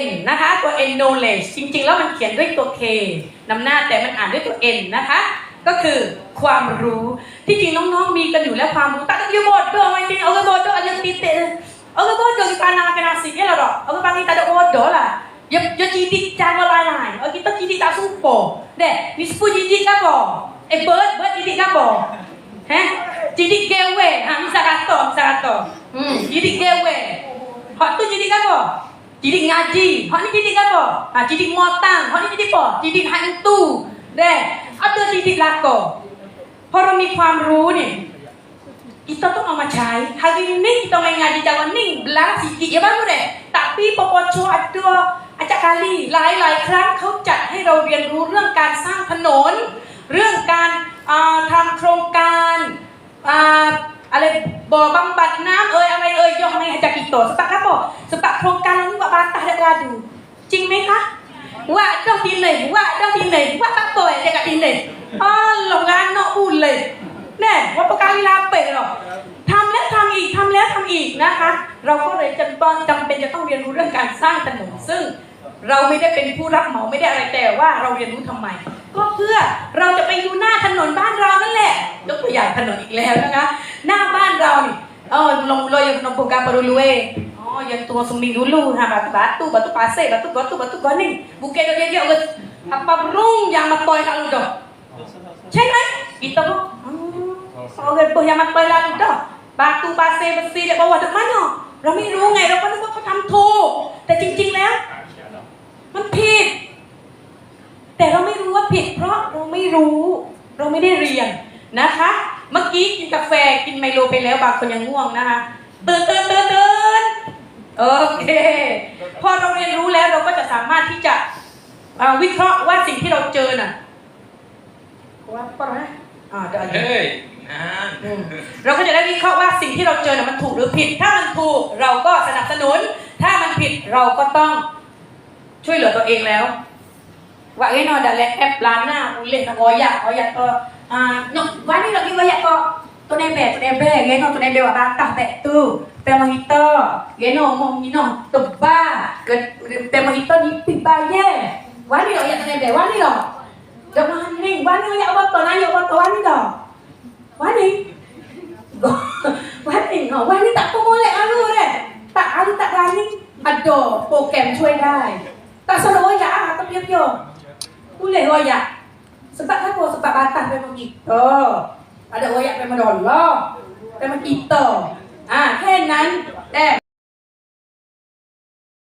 N นะคะตัว N knowledge จริง ๆ แล้วมันเขียนด้วยตัว K นำหน้าแต่มันอ่านด้วยตัว N นะคะ ก็คือความรู้ที่จริงน้องๆ มีกันอยู่แล้วความรู้ตัดกันยูโบดเพื่อไม่จริงเอากระโบดตัวอันยังตีเตะเอากระโบดตัวกีตานากนนาสิเนี่ยหรอเอากระบังกีตาดโอดโดล่ะยับยับจีดิจางละลายหนยเอากีตาจีดิตาสู้โปเด็กมิสปูจีดิกะบอไอ้เบิร์ดเบิร์ดจีดิกะบอฮะจีดิเกเวอะมิสาราโตมิสาราโตอืมจีดิเกเวฮอตตุจีดิกะบอ Cidik ngaji, hak ni cidik apa? Ha, cidik motang, hak ni cidik apa? Cidik hantu. Deh, ada cidik lako. พอเรามีความรู้นี่ยอีตต้องเอามาใช้ฮารินนิ่งต้องไม่งานดีจาวันนิ่งบลาสิกิเยอะงากเลยต่ปีปปชอัตัวอาจารย์กาลีหลายหลายครั้งเขาจัดให้เราเรียนรู้เรื่องการสร้างถนน เรื่องการทำโครงการอะไรบ่อบำบัดน้ำเอ่ยอะไรเอ่ยย่อมไม่อาจารย์กิโตสตักครับบ่กสปักโครงการ ดกาดูจริงไหมคะว่าเจ้าดินเลยว่าเจ้าดินเลยว่าปักป่วยเด็กกับดินเลยอ๋อหลงงานเนาะอุ่นเลยแน่ว่าประการลีลาเป็ดหรอกทำแล้วทำอีกทำแล้วทำอีกนะคะ เราก็เลยจำเป็นจำเป็นจะต้องเรียนรู้เรื่องการสร้างถนนซึ่งเราไม่ได้เป็นผู้รับเหมาไม่ได้อะไรแต่ว่าเราเรียนรู้ทำไม ก็เพื่อเราจะไปดูหน้าถนนบ้านเรานั่นแหละยกตัวอย่างถนนอีกแล้วนะคะ หน้าบ้านเรานี่เออลงเลยนโปรแกรมบรูลุเอ อ๋อยังตัวสมิง dulu ha batu batu batu pasir batu batu batu goning bukit dia dia apa burung yang matoi kalau dah ใช่ไหม kita pun oh, orang pun yang matoi lalu dah batu pasir besi dia bawa dari mana เราไม่รู้ไงเราก็นึกว่าเขาทำถูกแต่จริง ๆแล้ว มันผิด แต่เราไม่รู้ว่าผิด เพราะเราไม่รู้ เราไม่ได้เรียนนะคะ เมื่อกี้กินกาแฟกินไมโลไปแล้วบางคนยังง่วงนะคะตื่นตื่นตื่นตื่น โอเค พอเราเรียนรู้แล้วเราก็จะสามารถที่จะอ่าวิเคราะห์ว่าสิ่งที่เราเจอน่ะว่าปะนะอ่าเดี๋ยวอันนี้เฮ้ยนานอืมเราก็จะได้วิเคราะห์ว่าสิ่งที่เราเจอน่ะมันถูกหรือผิด ถ้ามันถูกเราก็สนับสนุน ถ้ามันผิดเราก็ต้องช่วยเหลือตัวเองแล้ว ว่าเอ้ยนอนดันแลแอปลานหน้าอุเล่นงอยากอยากก็อ่าเนาะวันนี้เราคิดว่าอยากก็ ตัวในแบบตัวในแบบเงี้ยเนาะตัวในแบบว่าบาตักแบบตู้เป็นมหิโต้เงี้ยเนาะมองนี่นาะตุบบ้าเกิดเป็นมหิโต้นี่ปิดบ้าแย่วันนี้เราอยากตัวในแบบวันนี้หรอเดี๋ยวมาหนึ่งวันนี้เราอยากว่าตัวนั้นอยากว่าตัววันนี้หรอ Wani. Wani, no. Wani tak apa boleh alu deh. Tak alu tak berani. Ada program ช่วยได้ Tak selalu royak ah, tapi dia Boleh royak. Sebab apa? Sebab batas memang kita. Ada royak memang Allah. Memang kita. Ah, แค่นั้นแต่